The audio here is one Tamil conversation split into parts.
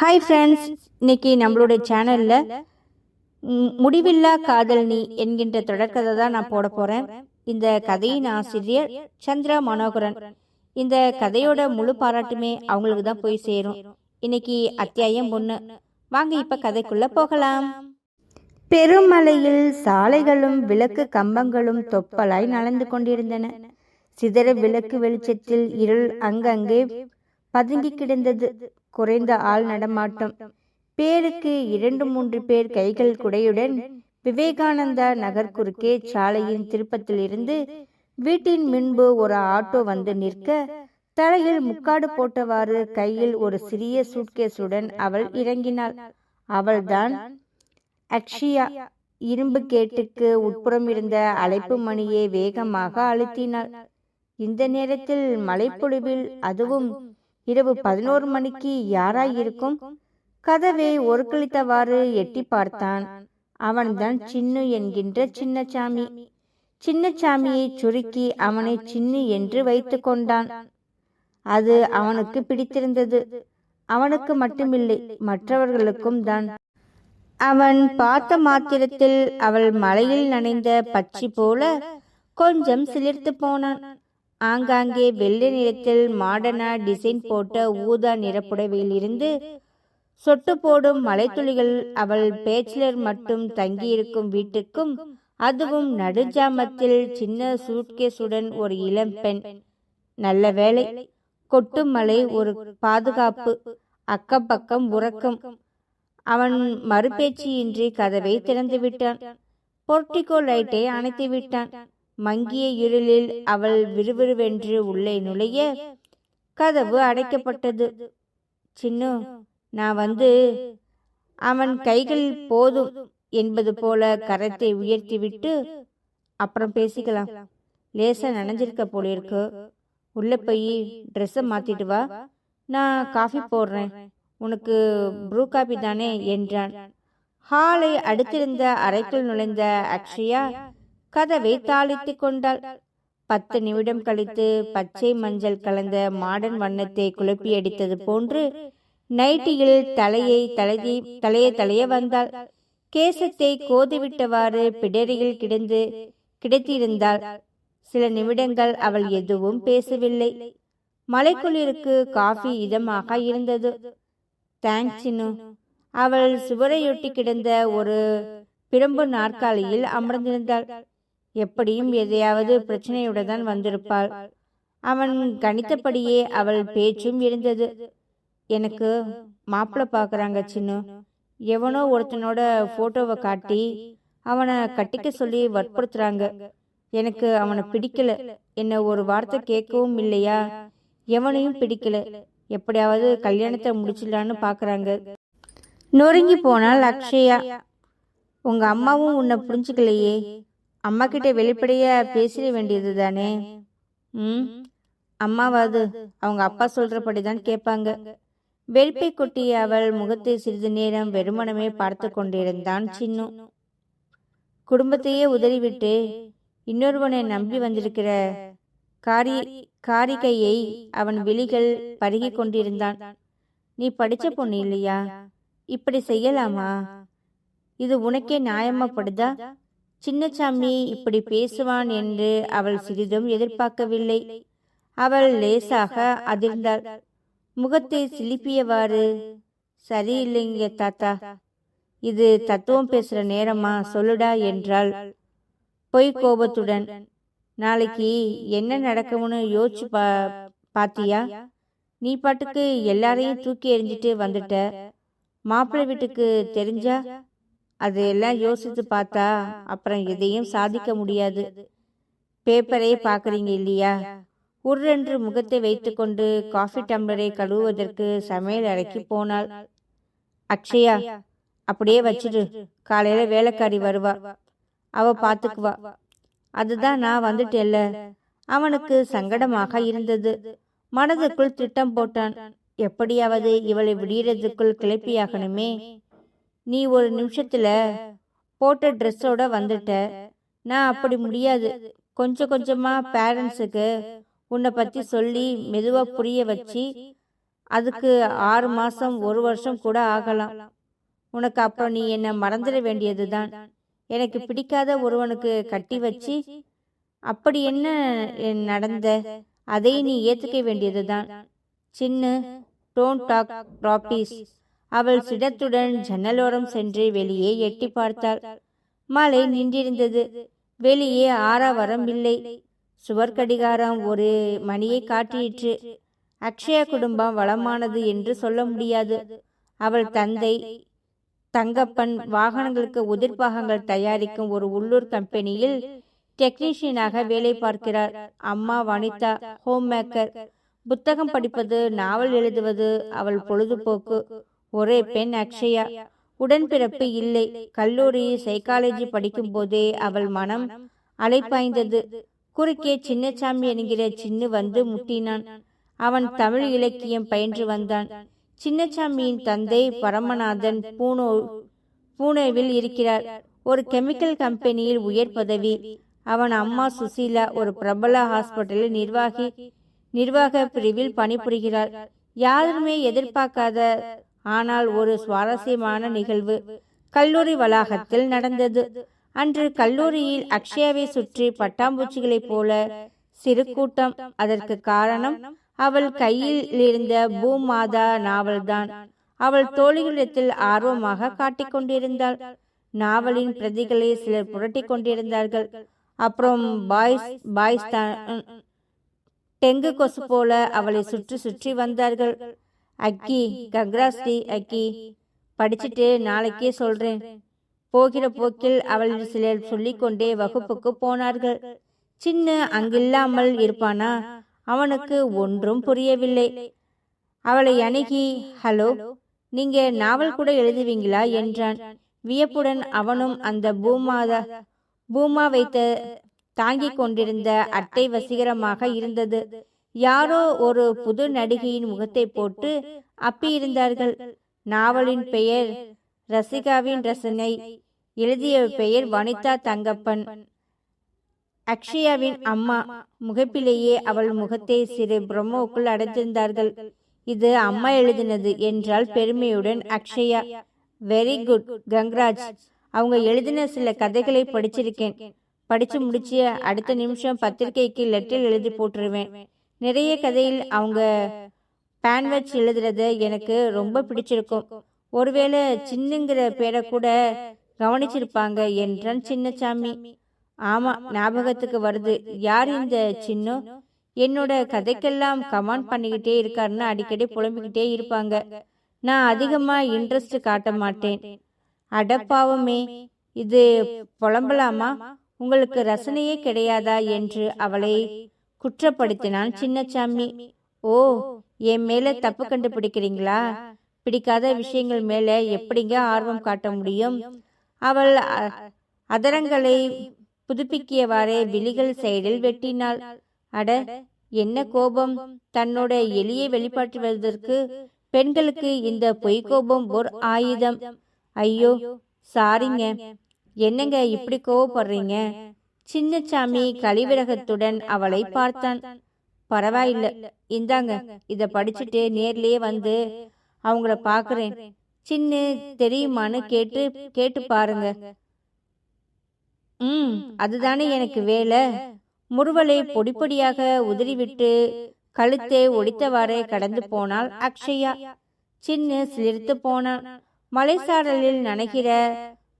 ஹாய் ஃப்ரெண்ட்ஸ் இன்னைக்கு நம்மளுடைய சேனலில் முடிவில்லா காதல் நீ என்கின்ற தொடர்கதை தான் நான் போட போகிறேன் இந்த கதையின் ஆசிரியர் சந்திரா மனோகரன். இந்த கதையோட முழு பாராட்டுமே அவங்களுக்கு தான் போய் சேரும். இன்னைக்கு அத்தியாயம் ஒன்று வாங்க இப்போ கதைக்குள்ளே போகலாம். பெருமலையில் சாலைகளும் விளக்கு கம்பங்களும் தொப்பலாய் நலந்து கொண்டிருந்தன. சிதற விளக்கு வெளிச்சத்தில் இருள் அங்கங்கே பதுங்கி கிடந்தது. குறைந்த ஆள் நடமாட்டம். பேருக்கு இரண்டு மூன்று பேர் கைகள் குடையுடன் விவேகானந்தா நகர் குறுக்கே சாலையின் திருப்பத்திலிருந்து வீட்டின் முன்பு ஒரு ஆட்டோ வந்து நிற்க தலையில் முக்காடு போட்டவாறு கையில் ஒரு சிறிய சூட்கேஸுடன் அவள் இறங்கினாள். அவள்தான் அக்ஷயா. இரும்பு கேட்டுக்கு உட்புறம் இருந்த அழைப்பு மணியை வேகமாக அழுத்தினாள். இந்த நேரத்தில் மலைப்பொழிவில் அதுவும் இரவு பதினோரு மணிக்கு யாராயிருக்கும்? கதவை கதவை ஒருக்களித்தவாறு எட்டி பார்த்தான். அவன்தான் சின்னு என்கின்ற சின்னசாமி சின்னச்சாமியை சுருக்கி அவனை சின்னு என்று வைத்து கொண்டான். அது அவனுக்கு பிடித்திருந்தது. அவனுக்கு மட்டுமில்லை மற்றவர்களுக்கும் தான். அவன் பார்த்த மாத்திரத்தில் அவள் மலையில் நனைந்த பச்சி போல கொஞ்சம் சிலிர்த்து போனான். ஆங்காங்கே வெள்ளை நிறத்தில் மாடனா டிசைன் போட்ட ஊதா நிறப்புடவையில் இருந்து சொட்டு போடும் மலைத்துளிகள் அவள் பேச்சிலர் மட்டும் தங்கியிருக்கும் வீட்டுக்கும் அதுவும் நடுஜாமத்தில் சின்ன சூட்கேஸுடன் ஒரு இளம் பெண். நல்ல வேலை கொட்டும் மலை ஒரு பாதுகாப்பு அக்கப்பக்கம் உறக்கம். அவன் மறுபேச்சியின்றி கதவை திறந்து விட்டான். போர்டிகோ லைட்டை அணைத்து விட்டான். மங்கிய இருளில் அவள் விறுவிறுவென்று உள்ளே நுழைய கதவு அடைக்கப்பட்டது. சின்னு நான் வந்து அவன் கைகள் போதும் என்பது போல கரத்தை உயர்த்திவிட்டு அப்புறம் பேசிக்கலாம். லேசா நனைஞ்சிருக்க போலிருக்கு. உள்ளே உள்ள போய் ட்ரெஸ்ஸை மாத்திட்டு வா. நான் காஃபி போடுறேன். உனக்கு ப்ரூ காபி தானே என்றான். ஹாலை அடுத்திருந்த அறைக்குள் நுழைந்த அக்ஷயா கதவை தாளித்து கொண்டாள். பத்து நிமிடம் கழித்து பச்சை மஞ்சள் கலந்த மாடர்ன் வண்ணத்தை குழப்பி அடித்தது போன்று நைட்டியில் தலையை தலையை தலைய தலைய வந்தாள். கேசத்தை கோதிவிட்டவாறு பிடரியில் கிடந்து கிடைத்திருந்தாள் சில நிமிடங்கள் அவள் எதுவும் பேசவில்லை. மலைக்குளிருக்கு காஃபி இதமாக இருந்தது. தேங்க்ஸ் அவள் சுவரையொட்டி கிடந்த ஒரு பிரம்பு நாற்காலியில் அமர்ந்திருந்தாள். எப்படியும் எதையாவது பிரச்சனையுடன் தான் வந்திருப்பாள். அவன் கணித்தபடியே அவள் பேச்சும் இருந்தது. எனக்கு மாப்பிள்ளை பார்க்குறாங்க சின்னு. எவனோ ஒருத்தனோட ஃபோட்டோவை காட்டி அவனை கட்டிக்க சொல்லி வற்புறுத்துறாங்க. எனக்கு அவனை பிடிக்கல. என்ன ஒரு வார்த்தை கேட்கவும் இல்லையா? எவனையும் பிடிக்கல. எப்படியாவது கல்யாணத்தை முடிச்சிடலான்னு பார்க்குறாங்க நொறுங்கி போனால் அக்ஷயா. உங்கள் அம்மாவும் உன்னை புரிஞ்சுக்கலையே. அம்மா கிட்ட வெளிப்படையா பேசிட வேண்டியது தானே ம்? அம்மாவாது அவங்க அப்பா சொல்றபடி தான் கேட்பாங்க. வெறுப்பை கொட்டிய அவள் முகத்தை சிறிது நேரம் வெறுமனமே பார்த்து கொண்டிருந்தான் சின்னு. குடும்பத்தையே உதறிவிட்டு இன்னொருவனை நம்பி வந்திருக்கிற காரி காரிகையை அவன் விழிகள் பருகி கொண்டிருந்தான். நீ படிச்ச பொண்ணு இல்லையா? இப்படி செய்யலாமா? இது உனக்கே நியாயமாப்படுதா சின்னசாமி இப்படி பேசுவான் என்று அவள் சிறிதும் எதிர்பார்க்கவில்லை. அவள் லேசாக அதிர்ந்தாள். முகத்தை சிலிப்பியவாறு சரியில்லைங்க தாத்தா இது தத்துவம் பேசுற நேரமா சொல்லுடா என்றாள். பொய் கோபத்துடன் நாளைக்கு என்ன நடக்கும்னு யோசிச்சு பா பாத்தியா? நீ பாட்டுக்கு எல்லாரையும் தூக்கி எறிஞ்சிட்டு வந்துட்ட. மாப்பிள்ளை வீட்டுக்கு தெரிஞ்சா? அதையெல்லாம் யோசித்து பார்த்தா அப்புறம் எதையும் சாதிக்க முடியாது. பேப்பரை பார்க்குறீங்க இல்லையா? உருரென்று முகத்தை வைத்துக்கொண்டு காஃபி டம்ளரை கழுவுவதற்கு சமையல் அறைக்கு போனாள். அக்ஷயா அப்படியே வச்சிடு காலையில வேலைக்காரி வருவா. அவ பார்த்துக்குவா. அதுதான் நான் வந்துட்டேல்ல அவனுக்கு சங்கடமாக இருந்தது. மனதுக்குள் திட்டம் போட்டான். எப்படியாவது இவளை விடியறதுக்குள் கிளப்பியாகணுமே. நீ ஒரு நிமிஷத்துல போட்ட ட்ரெஸ்ஸோட வந்துட்ட. நான் அப்படி முடியாது. கொஞ்சம் கொஞ்சமாக பேரண்ட்ஸுக்கு உன்னை பற்றி சொல்லி மெதுவாக புரிய வச்சு அதுக்கு ஆறு மாதம் ஒரு வருஷம் கூட ஆகலாம். உனக்கு அப்புறம் நீ என்னை மறந்துட வேண்டியது தான் எனக்கு பிடிக்காத ஒருவனுக்கு கட்டி வச்சு அப்படி என்ன நடந்த? அதை நீ ஏற்றுக்க வேண்டியது தான் சின்ன டோன்ட் டாக் ராப்பீஸ் அவள் சிடத்துடன் ஜன்னலோரம் சென்று வெளியே எட்டி பார்த்தாள். மழை நின்றிருந்தது. வெளியே ஆறாவரம் இல்லை. சுவர்கடிகாரம் ஒரு மணியை காட்டியிற்று. அக்ஷயா குடும்பம் வளமானது என்று சொல்ல முடியாது. அவள் தந்தை தங்கப்பன் வாகனங்களுக்கு உதிர்பாகங்கள் தயாரிக்கும் ஒரு உள்ளூர் கம்பெனியில் டெக்னீஷியனாக வேலை பார்க்கிறார். அம்மா வனிதா ஹோம் மேக்கர் புத்தகம் படிப்பது நாவல் எழுதுவது அவள் பொழுதுபோக்கு. ஒரே பெண் அக்ஷயா. உடன்பிறப்பு இல்லை. கல்லூரி சைக்காலஜி படிக்கும் போதே அவள் மனம் அலைப்பாய்ந்தது. குறுக்கே சின்னசாமி என்கிற சின்னு வந்து முட்டினான். அவன் தமிழ் இலக்கியம் பயின்று வந்தான். சின்னசாமியின் தந்தை பரமநாதன் பூனோ பூனேவில் இருக்கிறார். ஒரு கெமிக்கல் கம்பெனியில் உயர் பதவி. அவன் அம்மா சுசீலா ஒரு பிரபல ஹாஸ்பிட்டலில் நிர்வாகி நிர்வாக பிரிவில் பணிபுரிகிறார் யாருமே எதிர்பார்க்காத ஆனால் ஒரு சுவாரஸ்யமான நிகழ்வு கல்லூரி வளாகத்தில் நடந்தது. அன்று கல்லூரியில் அக்ஷயாவை சுற்றி பட்டாம்பூச்சிகளைப் போல சிறு கூட்டம். அதற்கு காரணம் அவள் கையில் இருந்த பூமாதா நாவல்தான். அவள் தோழிகளிடத்தில் ஆர்வமாக காட்டிக் கொண்டிருந்தாள். நாவலின் பிரதிகளை சிலர் புரட்டி கொண்டிருந்தார்கள். அப்புறம் பாய்ஸ் பாய்ஸ் தான். டெங்கு கொசு போல அவளை சுற்றி சுற்றி வந்தார்கள். அக்கி கங்ராஸ்டி அக்கி படிச்சுட்டு நாளைக்கே சொல்றேன். போகிற போக்கில் அவள் சிலர் சொல்லிக்கொண்டே வகுப்புக்கு போனார்கள். சின்ன அங்கில்லாமல் இருப்பானா? அவனுக்கு ஒன்றும் புரியவில்லை. அவளை அணுகி ஹலோ நீங்க நாவல் கூட எழுதுவீங்களா? என்றான். வியப்புடன் அவனும் அந்த பூமாதா பூமா வைத்த தாங்கிக் கொண்டிருந்த அட்டை வசீகரமாக இருந்தது. யாரோ ஒரு புது நடிகையின் முகத்தை போட்டு அப்பியிருந்தார்கள் நாவலின் பெயர் ரசிகாவின் ரசனை. எழுதிய பெயர் வனிதா தங்கப்பன். அக்ஷயாவின் அம்மா. முகப்பிலேயே அவள் முகத்தை சிறு பிரம்மோக்குள் அடைத்திருந்தார்கள் இது அம்மா எழுதினது என்றால் பெருமையுடன் அக்ஷயா வெரி குட் கங்கராஜ் அவங்க எழுதின சில கதைகளை படிச்சிருக்கேன். படிச்சு முடிச்சு அடுத்த நிமிஷம் பத்திரிகைக்கு லெட்டர் எழுதி போட்டுருவேன். நிறைய கதையில் அவங்க பேன் வச்சு எழுதுறது எனக்கு ரொம்ப பிடிச்சிருக்கும். ஒருவேளை சின்னுங்கிற பேரை கூட கவனிச்சிருப்பாங்க என்றான் சின்னசாமி ஆமா ஞாபகத்துக்கு வருது. யார் இந்த சின்னு? என்னோட கதைக்கெல்லாம் கமெண்ட் பண்ணிக்கிட்டே இருக்காருன்னு அடிக்கடி புலம்பிக்கிட்டே இருப்பாங்க. நான் அதிகமா இன்ட்ரெஸ்ட் காட்ட மாட்டேன். அடப்பாவமே இது புலம்பலாமா? உங்களுக்கு ரசனையே கிடையாதா? என்று அவளை குற்றப்படுத்தினான் சின்னச்சாமி ஓ என் மேல தப்பு கண்டுபிடிக்கிறீங்களா? பிடிக்காத விஷயங்கள் மேல எப்படிங்க ஆர்வம் காட்ட முடியும்? அவள் அதரங்களை புதுப்பிக்கியவாறே விழிகள் சைடில் வெட்டினாள். அட என்ன கோபம்? தன்னோட எளிய வெளிப்பாட்டுவதற்கு பெண்களுக்கு இந்த பொய் கோபம் ஒரு ஆயுதம். ஐயோ சாரிங்க. என்னங்க இப்படி கோவப்படுறீங்க? சின்னசாமி கழிவிரகத்துடன் அவளை பார்த்தான். பரவாயில்ல. இந்தாங்க இத படிச்சுட்டு நேர்லயே வந்து அவங்கள பாக்குறேன் சின்ன தெரியுமான்னு கேட்டு கேட்டு பாருங்க. ம் அதுதானே எனக்கு வேலை. முறுவலை பொடிப்பொடியாக உதறிவிட்டு கழுத்தை ஒடித்தவாறே கடந்து போனாள் அக்ஷயா. சின்ன சிலிர்த்து போனான் மலைசாரலில் நனைகிற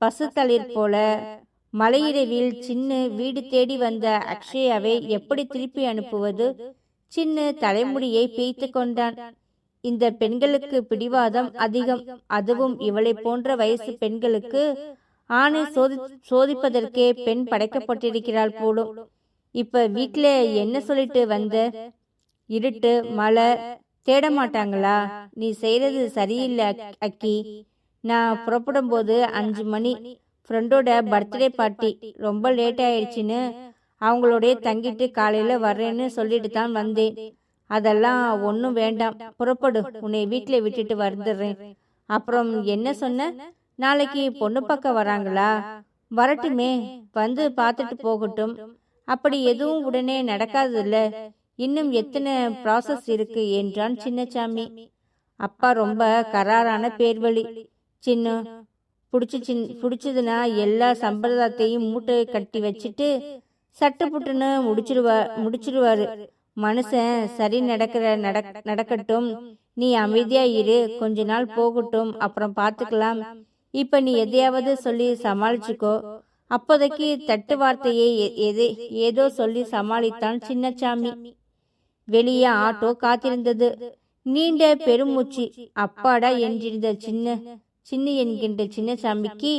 பசுத்தளிர் போல மலையிரவில் சின்ன வீடு தேடி வந்த அக்ஷயாவை எப்படி திருப்பி அனுப்புவது? சின்ன தலைமுடியை பேய்த்து கொண்டான். இந்த பெண்களுக்கு பிடிவாதம் அதிகம். அதுவும் இவளை போன்ற வயசு பெண்களுக்கு ஆணை சோதி சோதிப்பதற்கே பெண் படைக்கப்பட்டிருக்கிறாள் போலும். இப்ப வீட்ல என்ன சொல்லிட்டு வந்த? இருட்டு மழை தேட மாட்டாங்களா? நீ செய்யறது சரியில்லை அக்கி. நான் புறப்படும் போது அஞ்சு மணி. ஃப்ரெண்டோட பர்த்டே பார்ட்டி. ரொம்ப லேட் ஆயிடுச்சுன்னு அவங்களோடய தங்கிட்டு காலையில் வர்றேன்னு சொல்லிட்டு தான் வந்தேன். அதெல்லாம் ஒன்றும் வேண்டாம். புறப்படு. உன்னை வீட்டில் விட்டுட்டு வந்துடுறேன். அப்புறம் என்ன சொன்ன? நாளைக்கு பொண்ணு பக்கம் வராங்களா? வரட்டுமே. வந்து பார்த்துட்டு போகட்டும். அப்படி எதுவும் உடனே நடக்காததில்ல. இன்னும் எத்தனை ப்ராசஸ் இருக்கு என்றான் சின்னசாமி அப்பா ரொம்ப கராரான பேர்வழி. சின்ன பிடிச்சி சின் பிடிச்சதுன்னா எல்லா சம்பிரதாயத்தையும் மூட்டை கட்டி வச்சுட்டு சட்டு புட்டுன்னு முடிச்சிடுவா முடிச்சிடுவாரு மனுஷன் சரி நடக்கிற நடக் நடக்கட்டும். நீ அமைதியா இரு. கொஞ்ச நாள் போகட்டும். அப்புறம் பார்த்துக்கலாம் இப்ப நீ எதையாவது சொல்லி சமாளிச்சுக்கோ. அப்போதைக்கு தட்டு வார்த்தையை எ- எதே ஏதோ சொல்லி சமாளித்தான் சின்னச்சாமி. வெளியே ஆட்டோ காத்திருந்தது. நீண்ட பெருமூச்சு. அப்பாடா என்றிருந்த சின்ன சின்ன என்கின்ற சின்னசாமிக்கு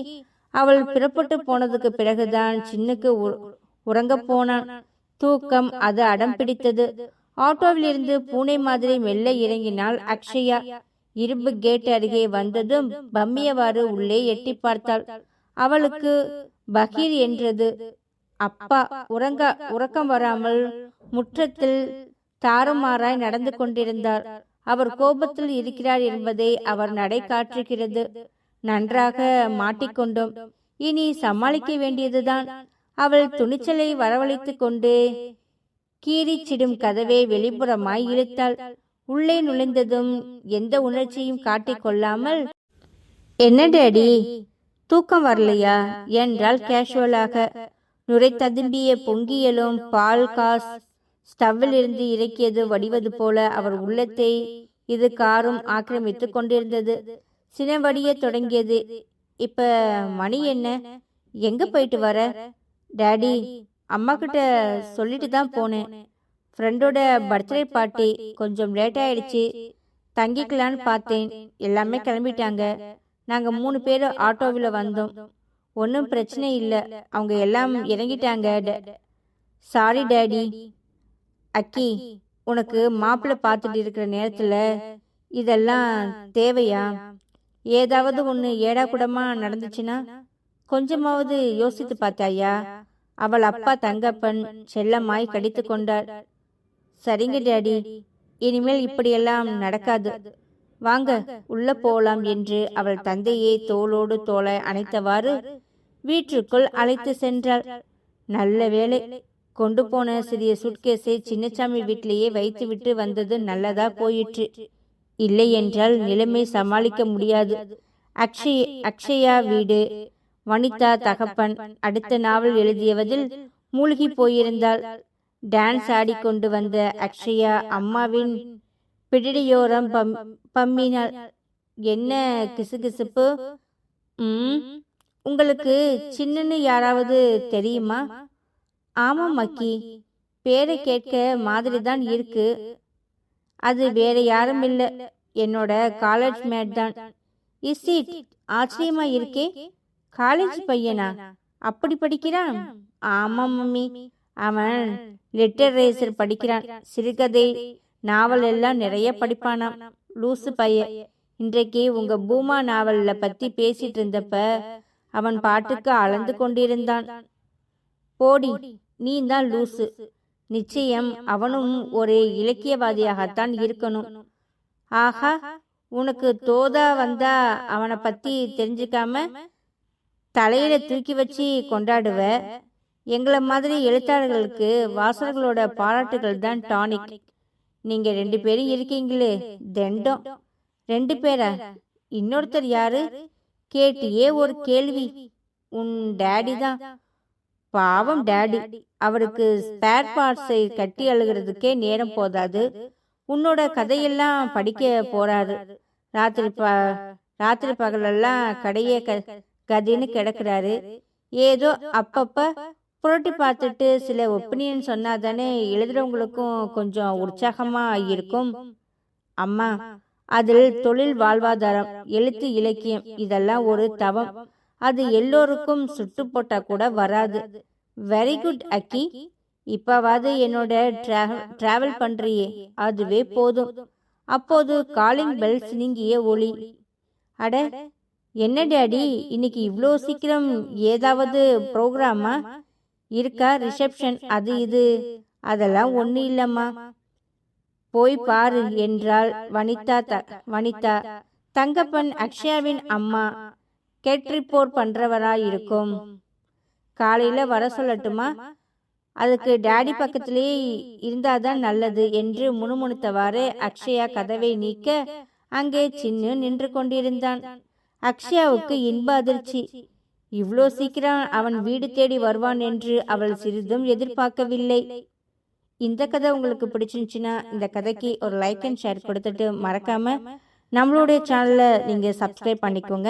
அவள் பிறப்பட்டு போனதுக்கு பிறகுதான் சின்னுக்கு உ- உறங்கப் போனான். தூக்கம் அது அடம் பிடித்தது. ஆட்டோவிலிருந்து பூனை மாதிரி மெல்ல இறங்கினாள் அக்ஷயா. இரும்பு கேட் அருகே வந்ததும் பம்மியவாறு உள்ளே எட்டி பார்த்தாள். அவளுக்கு பகீர் என்றது. அப்பா உறங்க உறக்கம் வராமல் முற்றத்தில் தாறுமாறாய் நடந்து கொண்டிருந்தார் அவர் கோபத்தில் இருக்கிறார் என்பதை அவர் நடை காட்டுகிறது. நன்றாக மாட்டிக்கொண்டோம். இனி சமாளிக்க வேண்டியதுதான். அவள் துணிச்சலை வரவழைத்துக் கொண்டு கீறிச்சிடும் கதவை வெளிப்புறமாய் இழுத்தாள். உள்ளே நுழைந்ததும் எந்த உணர்ச்சியும் காட்டிக் கொள்ளாமல் என்ன டேடி? தூக்கம் வரலையா? என்றால் கேஷுவலாக நுரை ததும்பிய பொங்கியலும் பால் காஸ் ஸ்டவ்வில் இருந்து இறக்கியது வடிவது போல அவர் உள்ளத்தை இது காரும் ஆக்கிரமித்து கொண்டிருந்தது. சினவடிய தொடங்கியது. இப்ப மணி என்ன? எங்க போயிட்டு வர? டேடி அம்மா கிட்ட சொல்லிட்டு தான் போனேன். ஃப்ரெண்டோட பர்த்டே பார்ட்டி கொஞ்சம் லேட் ஆயிடுச்சு. தங்கிக்கலான்னு பார்த்தேன். எல்லாமே கிளம்பிட்டாங்க. நாங்கள் மூணு பேர் ஆட்டோவில் வந்தோம். ஒன்றும் பிரச்சனை இல்லை. அவங்க எல்லாம் இறங்கிட்டாங்க சாரி டேடி. அக்கி உனக்கு மாப்பிள்ளை பார்த்துட்டு இருக்கிற நேரத்தில் இதெல்லாம் தேவையா? ஏதாவது ஒன்று ஏடா கூடமா நடந்துச்சுன்னா கொஞ்சமாவது யோசித்து பார்த்தாயா? அவள் அப்பா தங்கப்பன் செல்லமாய் கடித்து கொண்டார். சரிங்க டேடி. இனிமேல் இப்படியெல்லாம் நடக்காது. வாங்க உள்ள போலாம் என்று அவள் தந்தையை தோளோடு தோளை அணைத்தவாறு வீட்டிற்குள் அழைத்து சென்றாள். நல்ல வேளை கொண்டு போன சிறிய சுட்கேஸை சின்னச்சாமி வீட்டிலேயே வைத்துவிட்டு வந்தது நல்லதா போயிற்று. இல்லை என்றால் நிலைமை சமாளிக்க முடியாது. அக்ஷய் அக்ஷயா வீடு. வனிதா தகப்பன். அடுத்த நாவல் எழுதியவதில் மூழ்கி போயிருந்தாள். டான்ஸ் ஆடிக்கொண்டு வந்த அக்ஷயா அம்மாவின் பிடியோரம் பம் பம்மினாள் என்ன கிசுகிசுப்பு? உங்களுக்கு சின்னன்னு யாராவது தெரியுமா? ஆமாம் மக்கி. பேரை கேட்க மாதிரி தான் இருக்கு. அது வேற யாரும் இல்லை. என்னோட காலேஜ் மேட் தான். இஸ் இட் ஆச்சரியமா இருக்கே? காலேஜ் பையனா? அப்படி படிக்கிறான்? ஆமாம் மம்மி. அவன் லிட்டரேச்சர் படிக்கிறான். சிறுகதை நாவல் எல்லாம் நிறைய படிப்பானாம். லூசு பையன் இன்றைக்கு உங்க பூமா நாவல்ல பத்தி பேசிட்டு இருந்தப்ப அவன் பாட்டுக்கு அளந்து கொண்டிருந்தான். போடி. நீ தான் லூசு. நிச்சயம் அவனும் ஒரு இலக்கியவாதியாகத்தான் இருக்கணும். ஆஹா உனக்கு தோதா வந்தா அவனை பத்தி தெரிஞ்சுக்காம தலையில தூக்கி வச்சு கொண்டாடுவ? எங்களை மாதிரி எழுத்தாளர்களுக்கு வாசகர்களோட பாராட்டுகள் தான் டானிக். நீங்க ரெண்டு பேரும் இருக்கீங்களே தெண்டம். ரெண்டு பேரா? இன்னொருத்தர் யாரு? கேட்டியே ஒரு கேள்வி. உன் டேடி தான். பாவம் டேடி. அவருக்கு ஸ்பேர் பார்ட்ஸை கட்டி அழுகிறதுக்கே நேரம் போதாது. உன்னோட கதையெல்லாம் படிக்க போறாரு ராத்திரி ப ராத்திரி பகலெல்லாம் கடையே க கதின்னு கிடக்குறாரு. ஏதோ அப்பப்ப புரட்டி பார்த்துட்டு சில ஒப்பீனியன் சொன்னாதானே எழுதுறவங்களுக்கும் கொஞ்சம் உற்சாகமா இருக்கும். அம்மா அதில் தொழில் வாழ்வாதாரம் எழுத்து இலக்கியம் இதெல்லாம் ஒரு தவம். அது எல்லோருக்கும் சுட்டு போட்டா கூட வராது. வெரி குட் அக்கி இப்பவாவது என்னோட டிராவல் பண்றியே. அதுவே போதும். அப்போது காலிங் பெல் சினுங்கிய ஒளி. அட என்ன டாடி? இன்னைக்கு இவ்வளோ சீக்கிரம் ஏதாவது ப்ரோக்ராமா இருக்கா ரிசப்ஷன் அது இது. அதெல்லாம் ஒன்றும் இல்லைம்மா. போய் பாரு என்றாள் வனிதா த வனிதா தங்கப்பன் அக்ஷயாவின் அம்மா. கெட் ரிப்போர்ட் பண்றவரா இருக்கும் காலையில வர சொல்லட்டுமா? அதுக்கு டாடி பக்கத்திலேயே இருந்தாதான் நல்லது என்று முணுமுணுத்தவாறு அக்ஷயா கதவை நீக்க அங்கே சின்னு நின்று கொண்டிருந்தான். அக்ஷயாவுக்கு இன்ப அதிர்ச்சி. இவ்வளோ சீக்கிரம் அவன் வீடு தேடி வருவான் என்று அவள் சிறிதும் எதிர்பார்க்கவில்லை. இந்த கதை உங்களுக்கு பிடிச்சிருந்துச்சுன்னா இந்த கதைக்கு ஒரு லைக் அண்ட் ஷேர் கொடுத்துட்டு மறக்காம நம்மளுடைய சேனலை நீங்கள் சப்ஸ்கிரைப் பண்ணிக்கோங்க.